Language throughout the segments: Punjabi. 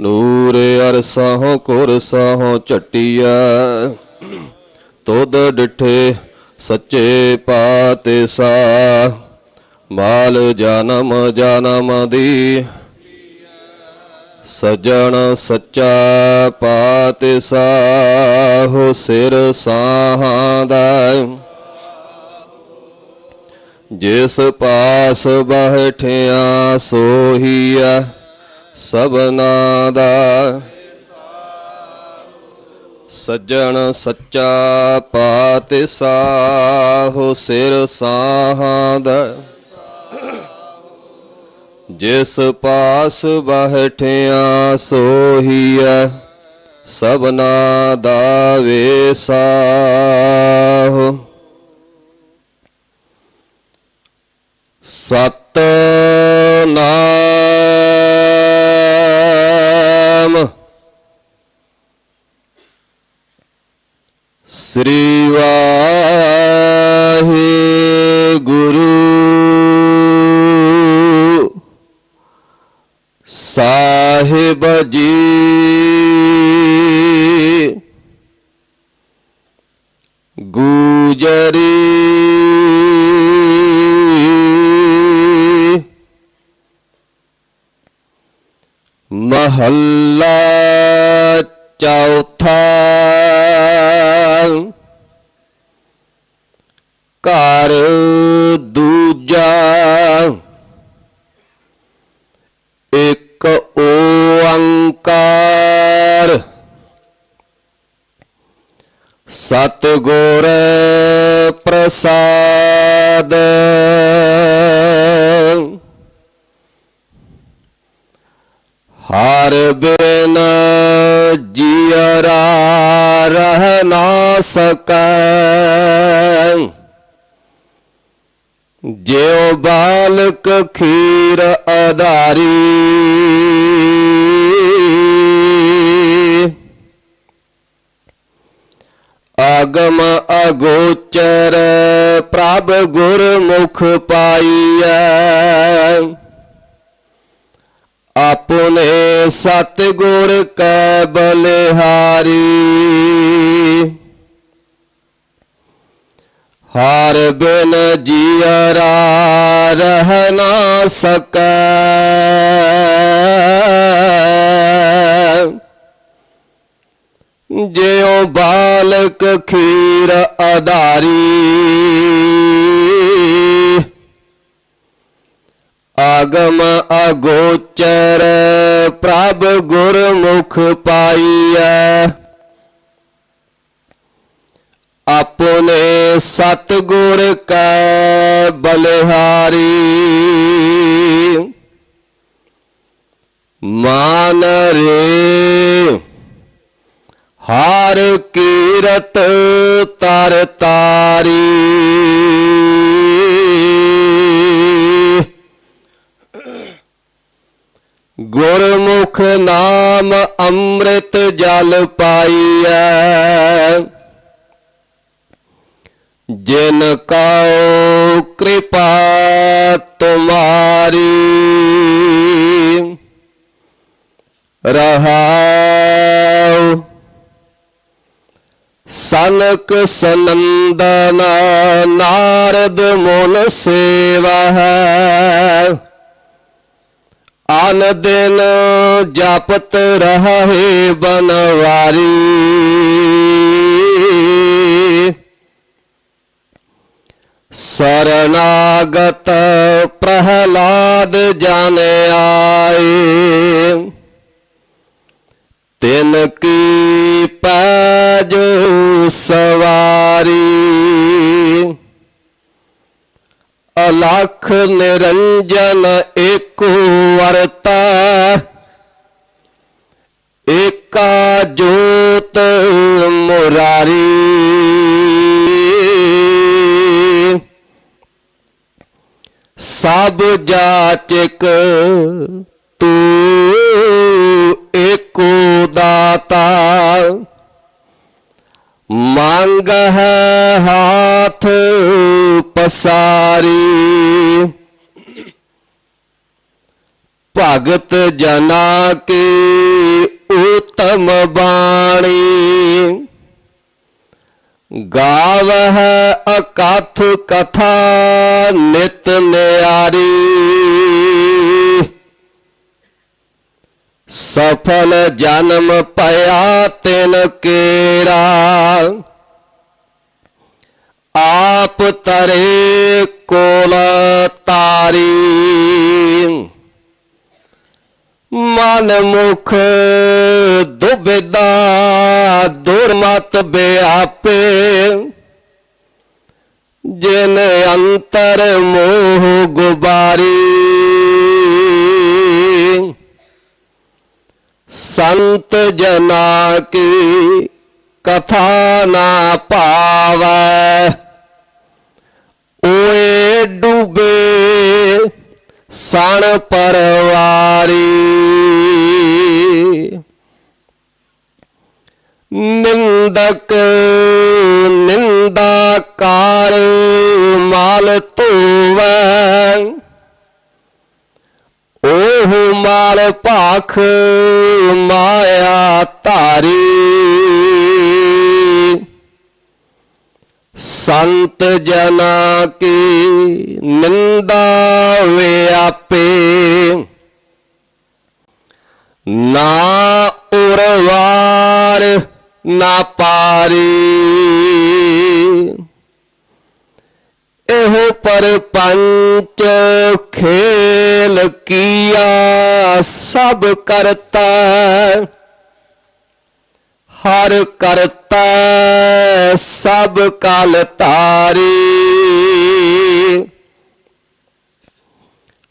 ਨੂਰ ਅਰਸਹੁ ਕੁਰਸਹੁ ਝਟਿਆ, ਤੁਧ ਡਿਠੇ ਸੱਚੇ ਪਾਤੇ ਸਾ ਮਾਲ ਜਨਮ ਜਨਮ ਦੀ, ਸਜਣ ਸੱਚਾ ਪਾਤਿ ਸਾਹੋ ਸਿਰ ਸਾਹਾਂ ਦਾ, ਜਿਸ ਪਾਸ ਬਹਿਠਿਆ ਸੋਹੀਆ ਸਭਨਾ ਦਾ ਸੱਜਣ ਸੱਚਾ ਪਾਤਿ ਸਾਹੋ ਸਿਰ ਸਾਹਾਂ ਦਾ ਜਿਸ ਪਾਸ ਬਹਿਠਿਆ ਸੋਹੀਐ ਸਭਨਾ ਦਾ ਵੇਸਾਹੁ। ਸਤ ਸਾਹਿਬ ਜੀ ਗੂਜਰੀ। ਮਹੱਲਾ ਚੌਥਾ। ਘਰ ਸਤਿਗੁਰ ਪ੍ਰਸਾਦ। ਹਰ ਬਿਨ ਜੀਅਰਾ ਰਹਿ ਨਾ ਸਕੈ। ਜਿਉ ਬਾਲਕ ਖੀਰ ਆਧਾਰੀ ਆਗਮ ਅਗੋਚਰ, ਪ੍ਰਭ ਗੁਰਮੁਖ ਪਾਈਐ। ਆਪਣੇ ਸਤਿਗੁਰ ਕੈ ਬਲਿਹਾਰੀ। ਹਰ ਬਿਨ ਜੀਅਰਾ ਰਹਿ ਨਾ ਸਕੈ। ਜਿਉ ਬਾਲਕ ਖੀਰ ਆਧਾਰੀ ਆਗਮ ਅਗੋਚਰ ਪ੍ਰਭ ਗੁਰਮੁਖ ਪਾਈਐ। ਆਪਣੇ ਸਤਿਗੁਰ ਕੈ ਬਲਿਹਾਰੀ। ਮਾਨ ਰੇ ਹਰ ਕੀਰਤ ਤਰ ਤਾਰੀ। ਗੁਰਮੁਖ ਨਾਮ ਅੰਮ੍ਰਿਤ ਜਲ ਪਾਈਐ। ਜਿਨ ਕਉ ਕਿਰਪਾ ਤੁਮਾਰੀ। ਰਹਾਉ ਸਨਕ ਸਨੰਦਨ ਨਾਰਦ ਮੁਨ ਸੇਵਾ ਹੈ। ਆਨ ਦਿਨ ਜਪਤ ਰਹੇ ਬਨਵਾਰੀ। ਸਰਨਾਗਤ ਪ੍ਰਹਲਾਦ ਜਨ ਆਏ। ਤਿਨ ਕੀ ਸਵਾਰੀ। ਅਲਖ ਨਿਰੰਜਨ ਏਕੋ ਵਰਤਾ। ਇਕ ਕਾ ਜੋਤ ਮੁਰਾਰੀ। ਸਭ ਜਾਚਕ ਤੂੰ ਏਕੋ ਦਾਤਾ। ਮੰਗ ਹੈ ਹਾਥ ਪਸਾਰੀ। ਭਗਤ ਜਨਾ ਕੀ ਉਤਮ ਬਾਣੀ। ਗਾਵਹ ਅਕਥ ਕਥਾ ਨਿਤ ਨਿਆਰੀ। ਸਫਲ ਜਨਮ ਪਿਆ ਤਿਨ ਕੇਰਾ। ਆਪ ਤਰੇ ਕੋਲ ਤਾਰੀ। ਮਨ ਮੁਖ ਦੁਬਿਦਾ ਦੁਰਮਤ ਬਿਆਪੇ। ਜਿਨ ਅੰਤਰ ਮੋਹ ਗੁਬਾਰੀ। ਸੰਤ ਜਨਾ ਕੀ ਕਥਾ ਨਾ ਪਾਵੈ। ਓਏ ਡੂਬੇ ਸਣ ਪਰਵਾਰੀ। ਨਿੰਦਕ ਨਿੰਦਾ ਕਾਰ ਮਾਲ ਧੋਵੈ ਮਾਲ ਭਾਖ ਮਾਇਆ ਧਾਰੀ। ਸੰਤ ਜਨਾ ਕੀ ਨਿੰਦਾ ਵੇ ਆਪੇ। ਨਾ ਉਰਵਾਰ ਨਾ ਪਾਰੀ। ਇਹੋ ਪਰਪੰਚ ਖੇਲ ਕੀਆ ਸਭ ਕਰਤਾ। ਹਰ ਕਰਤਾ ਸਭ ਕਲ ਤਾਰੀ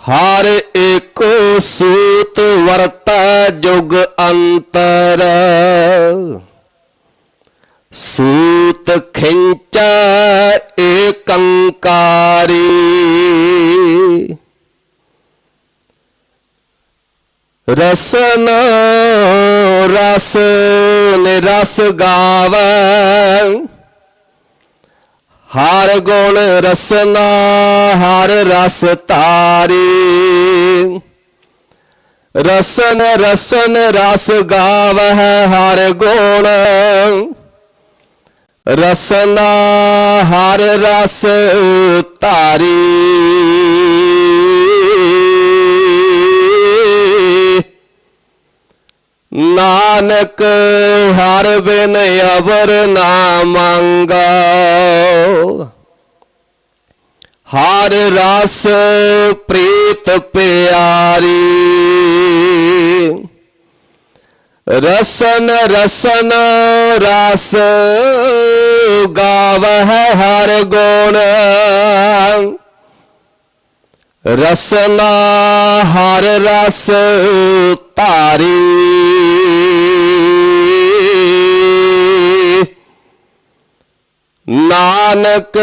ਹਰ ਏਕੋ ਸੂਤ ਵਰਤਾ ਜੁਗ ਅੰਤਰ। ਸੂਤ ਖਿੰਚਾ ਏਕੰਕਾਰੀ ਰਸਨ ਰਸ ਨਿਰਸ ਗਾਵੈ। ਹਰ ਗੁਣ ਰਸਨਾ, ਹਰ ਰਸ ਤਾਰੀ ਰਸਨ ਰਸਨ, ਰਸ ਗਾਵਹਿ ਹਰ ਗੁਣ। ਰਸਨਾ ਹਰ ਰਸ ਧਾਰੀ। ਨਾਨਕ ਹਰ ਬਿਨ ਅਵਰ ਨਾ ਮੰਗੋ। ਹਰ ਰਸ ਪ੍ਰੀਤ ਪਿਆਰੀ। ਰਸਨ ਰਸਨ ਰਸ ਗਾਵਹਿ ਹਰ ਗੁਣ। ਰਸਨਾ ਹਰ ਰਸ ਧਾਰੀ। ਨਾਨਕ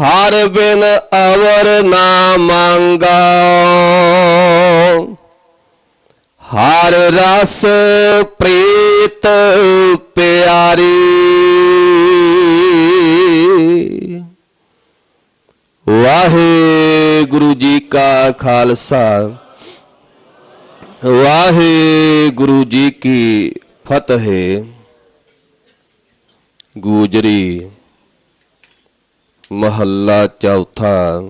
ਹਰ ਬਿਨ ਅਵਰ ਨਾ ਮੰਗੋ। ਹਰ ਰਸ ਪ੍ਰੀਤ ਪਿਆਰੀ। ਵਾਹਿਗੁਰੂ ਜੀ ਕਾ ਖਾਲਸਾ। ਵਾਹਿਗੁਰੂ ਜੀ ਕੀ ਫਤਿਹ। ਗੂਜਰੀ ਮਹੱਲਾ ਚੌਥਾ।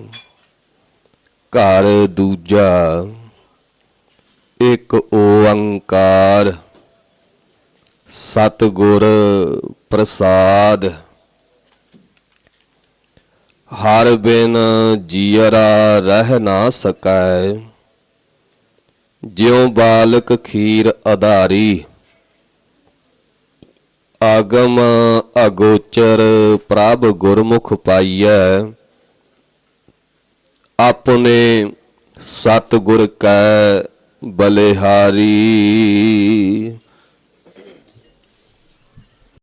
ਘਰ ਦੂਜਾ। ਇੱਕ ਓੰਕਾਰ, ਸਤਿਗੁਰ ਪ੍ਰਸਾਦ। ਹਰ ਬਿਨ ਜੀਅਰਾ ਰਹਿ ਨਾ ਸਕੈ, ਜਿਉ ਬਾਲਕ ਖੀਰ ਆਧਾਰੀ ਆਗਮ ਅਗੋਚਰ ਪ੍ਰਭ ਗੁਰਮੁਖ ਪਾਈਐ, ਆਪਣੇ ਸਤਿਗੁਰ ਕੈ ਬਲਿਹਾਰੀ।